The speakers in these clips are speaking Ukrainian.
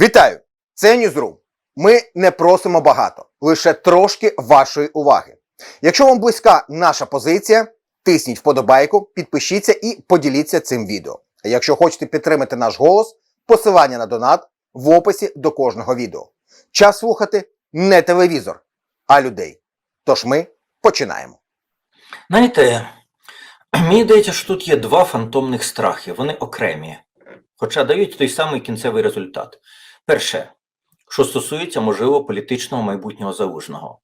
Вітаю! Це Ньюзрум. Ми не просимо багато, лише трошки вашої уваги. Якщо вам близька наша позиція, тисніть вподобайку, підпишіться і поділіться цим відео. А якщо хочете підтримати наш голос, посилання на донат в описі до кожного відео. Час слухати не телевізор, а людей. Тож ми починаємо. Знаєте, мені здається, що тут є два фантомних страхи, вони окремі, хоча дають той самий кінцевий результат. Перше, що стосується, можливо, політичного майбутнього залужного.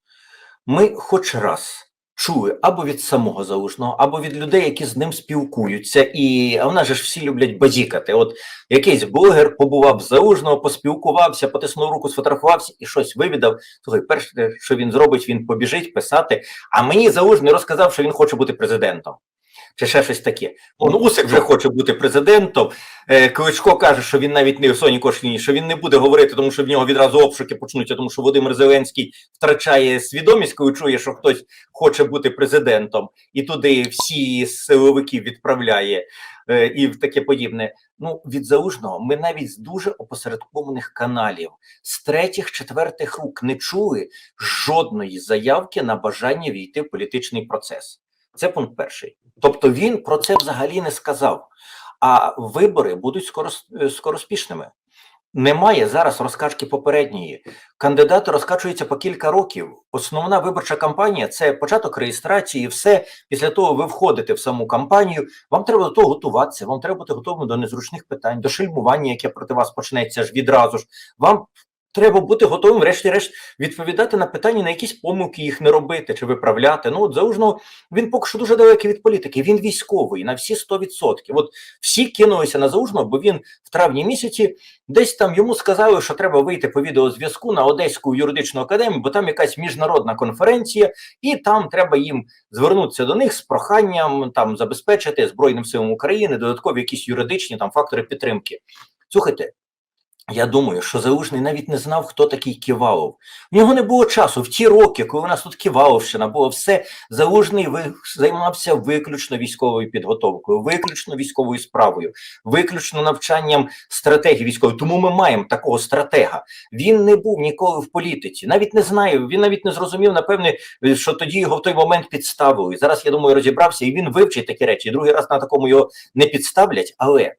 Ми хоч раз чули або від самого залужного, або від людей, які з ним спілкуються, і а в нас же ж всі люблять базікати. От якийсь блогер побував з залужного, поспілкувався, потиснув руку, сфотографувався і щось вивідав. Слухай, перше, що він зробить, він побіжить писати. А мені залужний розказав, що він хоче бути президентом. Чи ще щось таке. Он Усик вже хоче бути президентом. Е, Кличко каже, що він навіть не в Соні Кошліні, що він не буде говорити, тому що в нього відразу обшуки почнуться, тому що Володимир Зеленський втрачає свідомість, коли чує, що хтось хоче бути президентом, і туди всі силовиків відправляє е, і таке подібне. Ну, від залужного ми навіть з дуже опосередкованих каналів, з третіх, четвертих рук не чули жодної заявки на бажання війти в політичний процес. Це пункт перший. Тобто він про це взагалі не сказав. А вибори будуть скоро, скороспішними. Немає зараз розкачки попередньої. Кандидати розкачуються по кілька років. Основна виборча кампанія це початок реєстрації. Все після того ви входите в саму кампанію. Вам треба до того готуватися. Вам треба бути готовим до незручних питань, до шельмування, яке проти вас почнеться ж відразу ж. Вам треба бути готовим, врешті-решт, відповідати на питання, на якісь помилки їх не робити чи виправляти. Ну, от залужно він поки що дуже далекий від політики. Він військовий на всі 100%. От всі кинулися на залужного, бо він в травні місяці десь там йому сказали, що треба вийти по відеозв'язку на Одеську юридичну академію, бо там якась міжнародна конференція, і там треба їм звернутися до них з проханням там забезпечити Збройним силам України додаткові якісь юридичні там фактори підтримки. Слухайте. Я думаю, що Залужний навіть не знав, хто такий Ківалов. В нього не було часу. В ті роки, коли у нас тут Ківаловщина було все, Залужний займався виключно військовою підготовкою, виключно військовою справою, виключно навчанням стратегії військової. Тому ми маємо такого стратега. Він не був ніколи в політиці. Навіть не знаю, він навіть не зрозумів, напевне, що тоді його в той момент підставили. Зараз, я думаю, розібрався, і він вивчить такі речі. І другий раз на такому його не підставлять, але.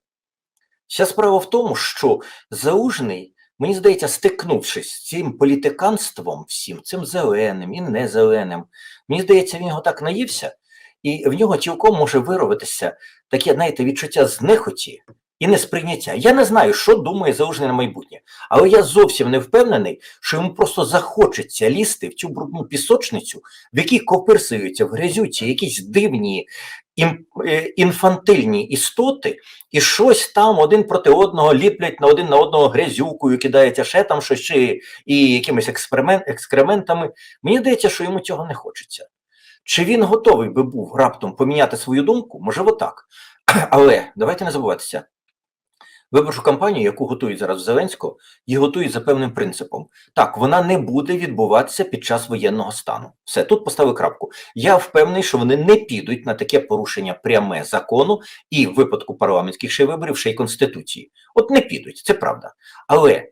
Вся справа в тому, що Залужний, мені здається, стикнувшись з цим політиканством, всім цим зеленим і не зеленим, мені здається, він його так наївся, і в нього цілком може виробитися таке, знаєте, відчуття знехоті і несприйняття. Я не знаю, що думає Залужний на майбутнє, але я зовсім не впевнений, що йому просто захочеться лізти в цю брудну пісочницю, в якій копирсуються в грязюці якісь дивні інфантильні істоти, і щось там один проти одного ліплять на один на одного грязюкою, кидається ще там щось чи і якимись експеримент, екскрементами. Мені здається, що йому цього не хочеться. Чи він готовий би був раптом поміняти свою думку? Можливо, так. Але давайте не забуватися. Виборчу кампанію, яку готують зараз в Зеленського, її готують за певним принципом. Так, вона не буде відбуватися під час воєнного стану. Все, тут поставив крапку. Я впевнений, що вони не підуть на таке порушення пряме закону і в випадку парламентських ще виборів, ще й Конституції. От не підуть, це правда. Але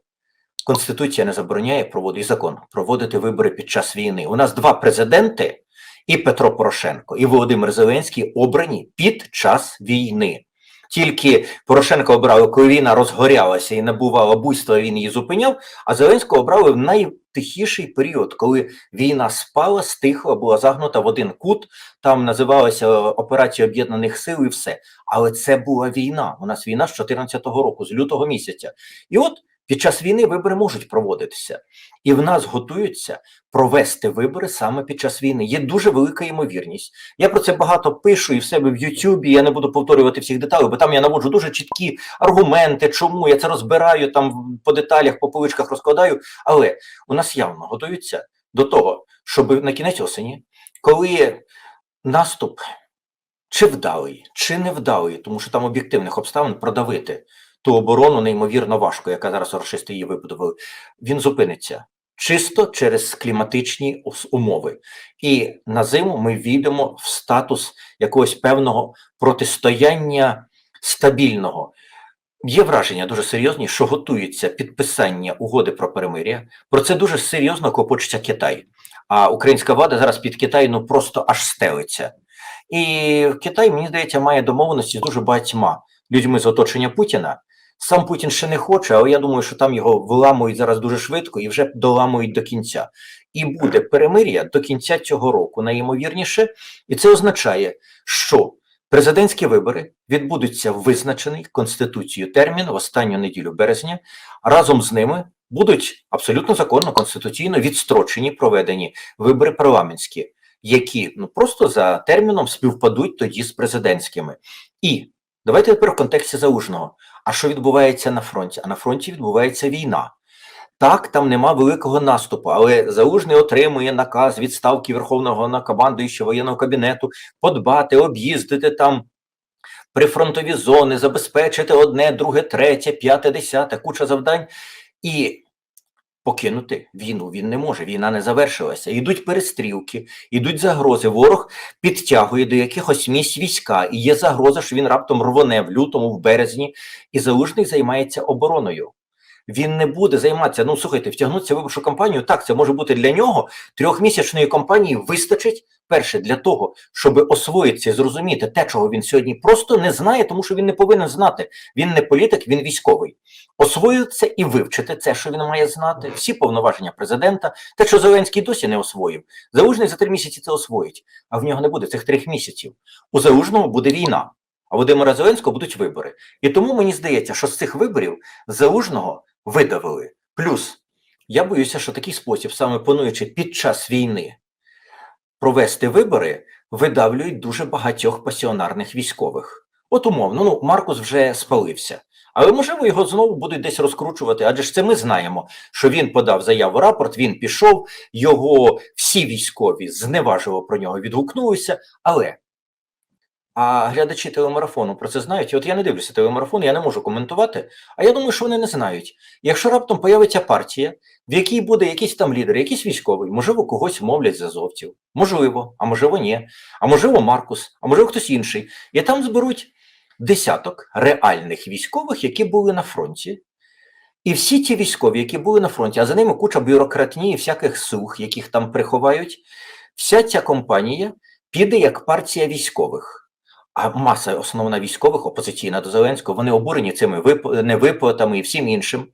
Конституція не забороняє проводити закон проводити вибори під час війни. У нас два президенти, і Петро Порошенко, і Володимир Зеленський обрані під час війни. Тільки Порошенко обрали, коли війна розгорялася і набувала буйства, він її зупиняв. А Зеленського обрали в найтихіший період, коли війна спала, стихла, була загнута в один кут. Там називалася операція об'єднаних сил і все. Але це була війна. У нас війна з 2014 року, з лютого місяця. І от під час війни вибори можуть проводитися, і в нас готуються провести вибори саме під час війни. Є дуже велика ймовірність. Я про це багато пишу і в себе в Ютубі. Я не буду повторювати всіх деталей, бо там я наводжу дуже чіткі аргументи, чому я це розбираю там по деталях, по поличках розкладаю. Але у нас явно готуються до того, щоб на кінець осені, коли наступ чи вдалий, чи невдалий, тому що там об'єктивних обставин продавити ту оборону неймовірно важко, яка зараз рашисти її вибудували, він зупиниться чисто через кліматичні умови. І на зиму ми війдемо в статус якогось певного протистояння стабільного. є враження дуже серйозні, що готується підписання угоди про перемир'я. Про це дуже серйозно копочеться Китай. А українська влада зараз під Китай ну просто аж стелиться. І Китай, мені здається, має домовленості з дуже багатьма людьми з оточення Путіна. Сам Путін ще не хоче, але я думаю, що там його виламують зараз дуже швидко і вже доламують до кінця. І буде перемир'я до кінця цього року, найімовірніше. І це означає, що президентські вибори відбудуться в визначений Конституцією термін в останню неділю березня. Разом з ними будуть абсолютно законно, конституційно відстрочені проведені вибори парламентські, які ну просто за терміном співпадуть тоді з президентськими. І давайте тепер в контексті залужного. А що відбувається на фронті? А на фронті відбувається війна. Так, там нема великого наступу, але залужний отримує наказ відставки Верховного Накомандуючого воєнного кабінету подбати, об'їздити там прифронтові зони, забезпечити одне, друге, третє, п'яте, десяте, куча завдань і покинути війну. Він не може. Війна не завершилася. Йдуть перестрілки, йдуть загрози. Ворог підтягує до якихось місць війська, і є загроза, що він раптом рвоне в лютому, в березні, і залужний займається обороною. Він не буде займатися. Ну слухайте, втягнутися в виборчу кампанію. Так, це може бути для нього трьохмісячної кампанії. Вистачить перше для того, щоб освоїтися зрозуміти те, чого він сьогодні просто не знає, тому що він не повинен знати. Він не політик, він військовий. Освоїться і вивчити це, що він має знати. Всі повноваження президента, те, що Зеленський досі не освоїв. Залужний за три місяці це освоїть, а в нього не буде цих трьох місяців. У Залужному буде війна. А Володимира Зеленського будуть вибори. І тому мені здається, що з цих виборів Залужного видавили. Плюс я боюся, що такий спосіб, саме плануючи під час війни провести вибори, видавлюють дуже багатьох пасіонарних військових. От умовно, ну Маркус вже спалився. Але можливо його знову будуть десь розкручувати, адже ж це ми знаємо, що він подав заяву рапорт, він пішов, його всі військові зневажливо про нього відгукнулися. Але а глядачі телемарафону про це знають. І от я не дивлюся телемарафон, я не можу коментувати. А я думаю, що вони не знають. Якщо раптом появиться партія, в якій буде якийсь там лідер, якийсь військовий, можливо, когось мовлять з азовців, можливо, а можливо, ні. А можливо, Маркус, а можливо, хтось інший. І там зберуть десяток реальних військових, які були на фронті. І всі ті військові, які були на фронті, а за ними куча бюрократні і всяких слуг, яких там приховають, вся ця компанія піде як партія військових. А маса основна військових, опозиційна до Зеленського, вони обурені цими вип... невиплатами і всім іншим.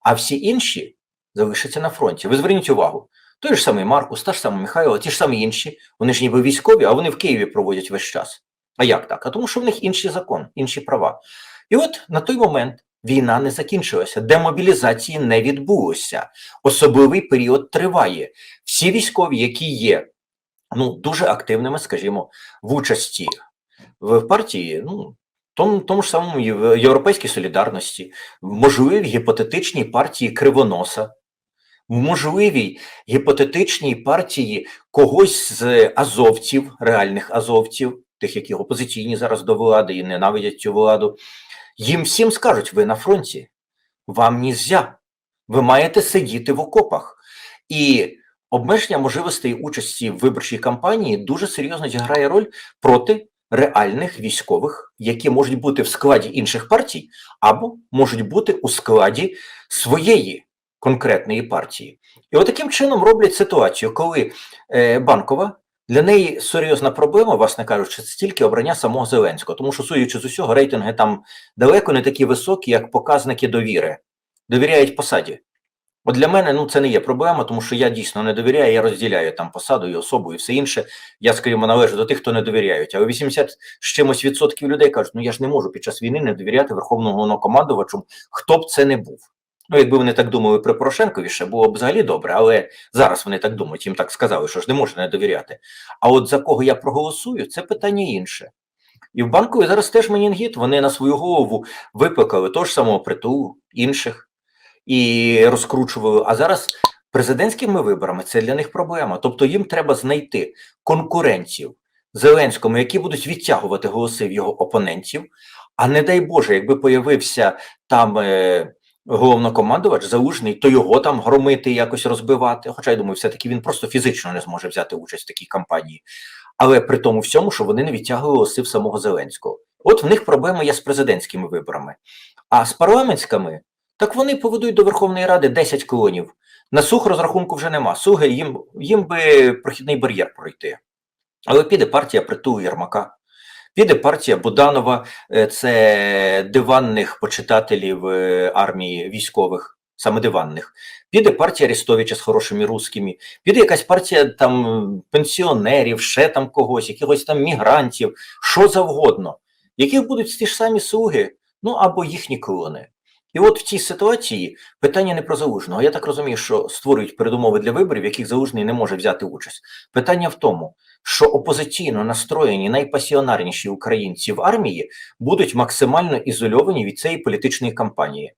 А всі інші залишаться на фронті. Ви зверніть увагу, той ж самий Маркус, та ж сама Михайло, ті ж самі інші, вони ж ніби військові, а вони в Києві проводять весь час. А як так? А тому, що в них інший закон, інші права. І от на той момент війна не закінчилася, демобілізації не відбулося. Особливий період триває. Всі військові, які є ну, дуже активними, скажімо, в участі в партії, ну, тому, тому ж самому Єв- Європейській солідарності, в можливій гіпотетичній партії Кривоноса, в можливій гіпотетичній партії когось з азовців, реальних азовців, тих, які опозиційні зараз до влади і ненавидять цю владу, їм всім скажуть: ви на фронті, вам нізя, ви маєте сидіти в окопах. І обмеження можливостей участі в виборчій кампанії дуже серйозно зіграє роль проти реальних військових, які можуть бути в складі інших партій, або можуть бути у складі своєї конкретної партії. І от таким чином роблять ситуацію, коли е, банкова для неї серйозна проблема, власне кажучи, це тільки обрання самого Зеленського, тому що, судячи з усього, рейтинги там далеко не такі високі, як показники довіри. Довіряють посаді. От для мене ну це не є проблема, тому що я дійсно не довіряю, я розділяю там посаду і особу і все інше. Я, скажімо, належу до тих, хто не довіряють. Але 80 з чимось відсотків людей кажуть, ну я ж не можу під час війни не довіряти верховному головнокомандувачу, хто б це не був. Ну, якби вони так думали при Порошенкові, ще було б взагалі добре, але зараз вони так думають, їм так сказали, що ж не можна не довіряти. А от за кого я проголосую, це питання інше. І в банкові зараз теж менінгіт, вони на свою голову викликали того ж самого притулу, інших і розкручували. А зараз президентськими виборами це для них проблема. Тобто їм треба знайти конкурентів Зеленському, які будуть відтягувати голоси в його опонентів. А не дай Боже, якби появився там е, головнокомандувач залужний, то його там громити, якось розбивати. Хоча я думаю, все-таки він просто фізично не зможе взяти участь в такій кампанії. Але при тому всьому, що вони не відтягували в самого Зеленського. От в них проблема є з президентськими виборами. А з парламентськими, так вони поведуть до Верховної Ради 10 клонів. На сух розрахунку вже нема. Суги їм, їм би прохідний бар'єр пройти. Але піде партія притулу Єрмака, піде партія Буданова, е, це диванних почитателів е, армії військових, саме диванних. Піде партія Арестовича з хорошими русскими, піде якась партія там пенсіонерів, ще там когось, якихось там мігрантів, що завгодно, яких будуть ті ж самі слуги, ну або їхні клони. І от в цій ситуації питання не про залужного. Я так розумію, що створюють передумови для виборів, в яких залужний не може взяти участь. Питання в тому, що опозиційно настроєні найпасіонарніші українці в армії будуть максимально ізольовані від цієї політичної кампанії.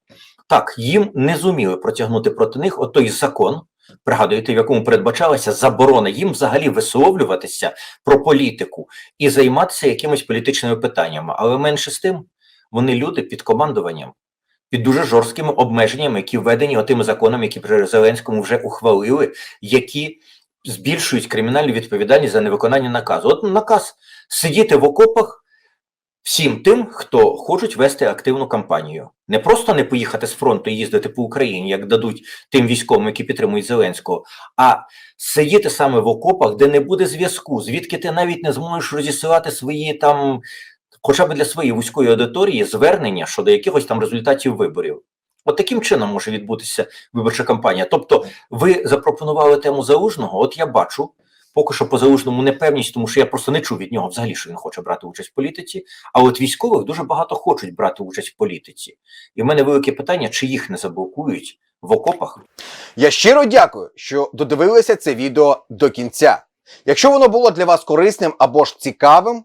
Так, їм не зуміли протягнути проти них отой закон, пригадуєте, в якому передбачалася заборона їм взагалі висловлюватися про політику і займатися якимись політичними питаннями. Але менше з тим, вони люди під командуванням, під дуже жорсткими обмеженнями, які введені отими законами, які при Зеленському вже ухвалили, які збільшують кримінальну відповідальність за невиконання наказу. От наказ сидіти в окопах всім тим, хто хочуть вести активну кампанію. Не просто не поїхати з фронту і їздити по Україні, як дадуть тим військовим, які підтримують Зеленського, а сидіти саме в окопах, де не буде зв'язку, звідки ти навіть не зможеш розісувати свої там, хоча б для своєї вузької аудиторії, звернення щодо якихось там результатів виборів. От таким чином може відбутися виборча кампанія. Тобто, ви запропонували тему залужного. От я бачу поки що по залужному непевність, тому що я просто не чув від нього взагалі, що він хоче брати участь в політиці. А от військових дуже багато хочуть брати участь в політиці. І в мене велике питання, чи їх не заблокують в окопах. Я щиро дякую, що додивилися це відео до кінця. Якщо воно було для вас корисним або ж цікавим,